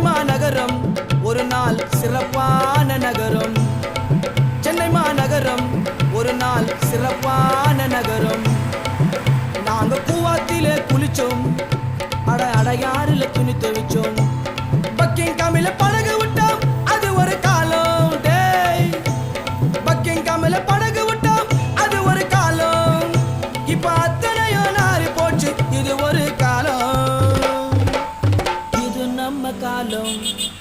சென்னை மாநகரம். ஒரு நாள் சிறப்பான நகரம். சென்னை மாநகரம். ஒரு நாள் சிறப்பான நகரம். நாங்க கூவாத்தில குளிச்சோம். அட அடையாறுல துணி தெவிச்சோம். பக்கிங் கமில படகு விட்டோம். அது ஒரு காலம். டேய். பக்கிங் கமில படகு விட்டோம். அது ஒரு காலம். இப்ப அத்தனையோ நாரி போச்சு இது ஒரு alone.